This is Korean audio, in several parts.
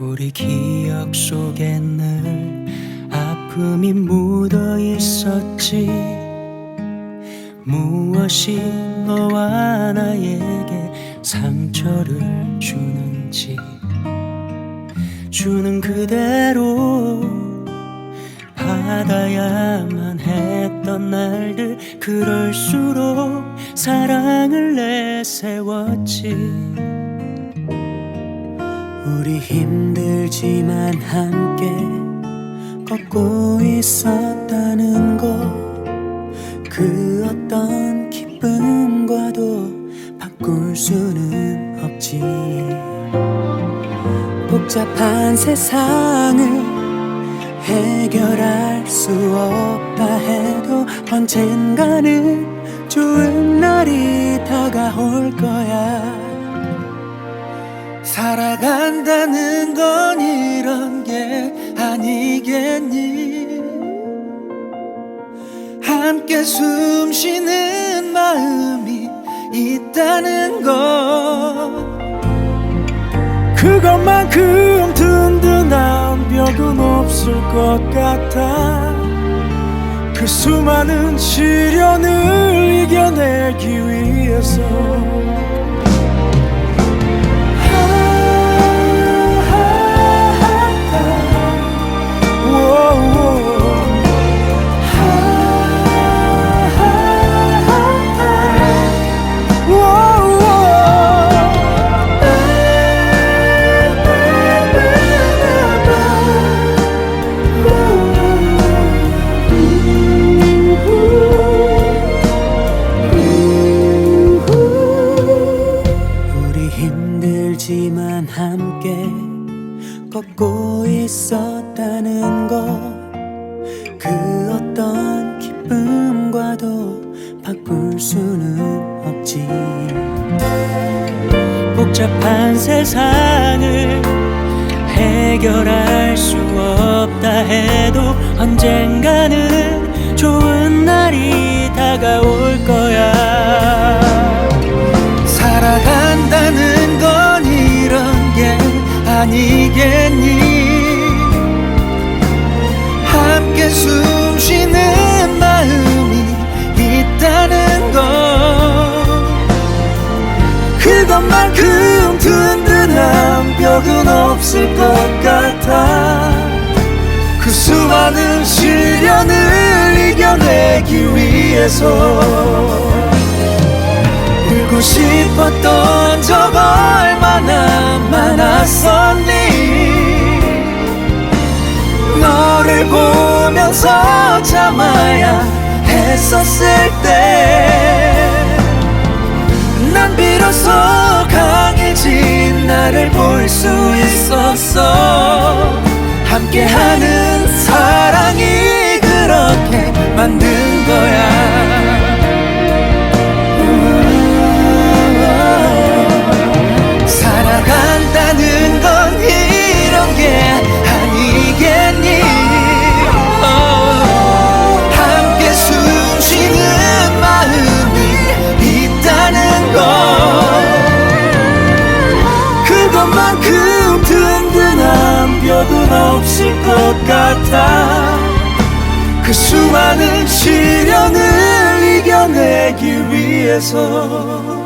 우리 기억 속에 늘 아픔이 묻어 있었지. 무엇이 너와 나에게 상처를 주는지. 주는 그대로 받아야만 했던 날들. 그럴수록 사랑을 내세웠지 우리 힘들지만 함께 걷고 있었다는 것. 그 어떤 기쁨과도 바꿀 수는 없지. 복잡한 세상을 해결할 수 없다 해도 언젠가는 좋은 날이 다가올 거야 살아간다는 건 이런 게 아니겠니? 함께 숨 쉬는 마음이 있다는 것. 그것만큼 든든한 벽은 없을 것 같아. 그 수많은 시련을 이겨내기 위해서 걷고 있었다는 것. 그 어떤 기쁨과도 바꿀 수는 없지. 복잡한 세상을 해결할 수 없다 해도 언젠가는 좋은 날이 다가올 거야. 살아간다는 아니겠니? 함께 숨 쉬는 마음이 있다는 것. 그것만큼 든든한 벽은 없을 것 같아. 그 수많은 시련을 이겨내기 위해서 울고 싶었던 적 얼마나 많았었니 너를 보면서 참아야 했었을 때 난 비로소 강해진 나를 볼 수 있었어. 함께하는 사랑이 그렇게 만든 그 수많은 시련을 이겨내기 위해서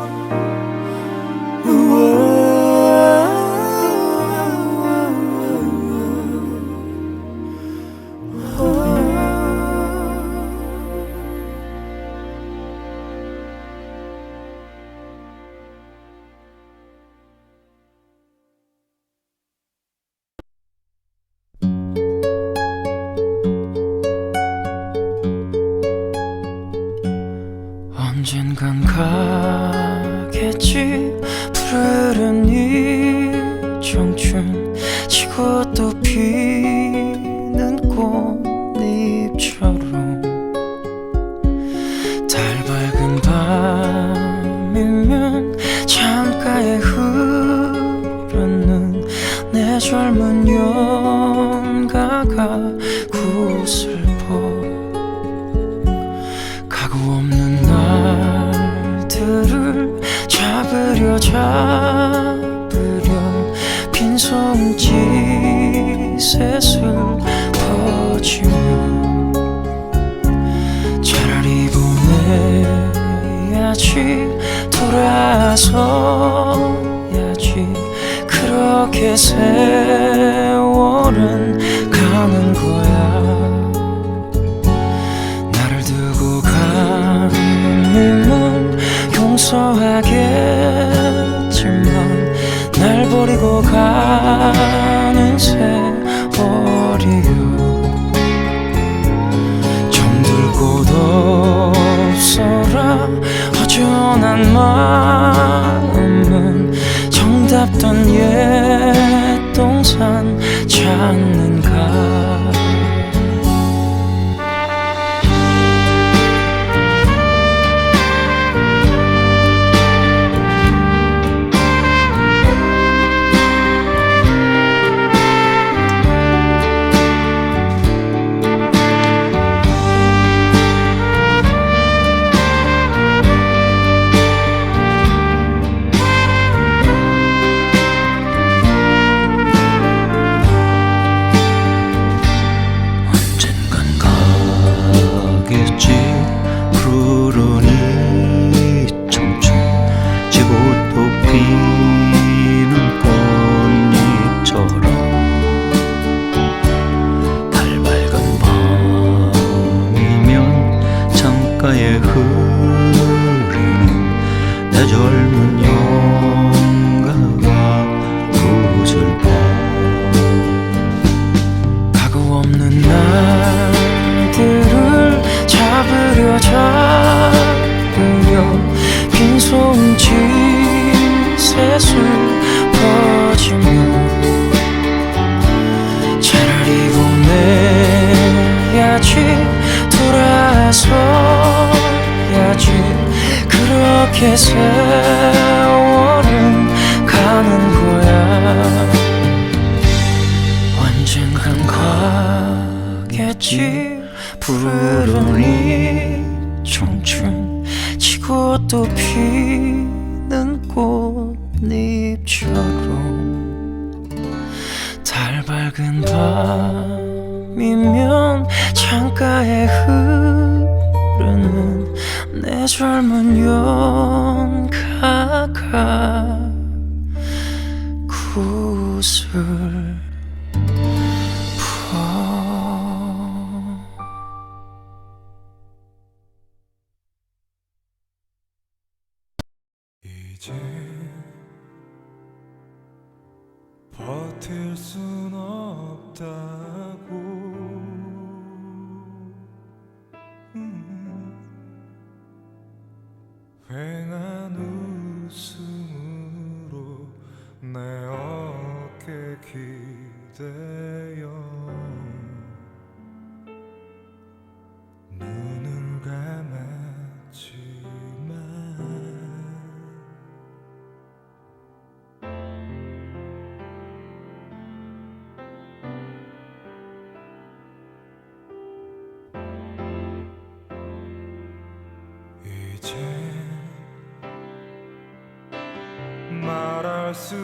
다시 돌아서야지. 그렇게 세월은 가는 거야. 나를 두고 가는 용서하겠지만 날 버리고 가는 세월이요. 정들 곳 없어라. 허전한 마음은 정답던 옛 동산 찾는 흐르는 내 젊은 그렇게 세월은 가는 거야. 언젠간 가겠지. 푸른 이 청춘. 지고 또 피는 꽃잎처럼. 달 밝은 밤이면 창가에 흐르는 내 젊은 연가가 구슬 이제 버틸 순 없다 말할 수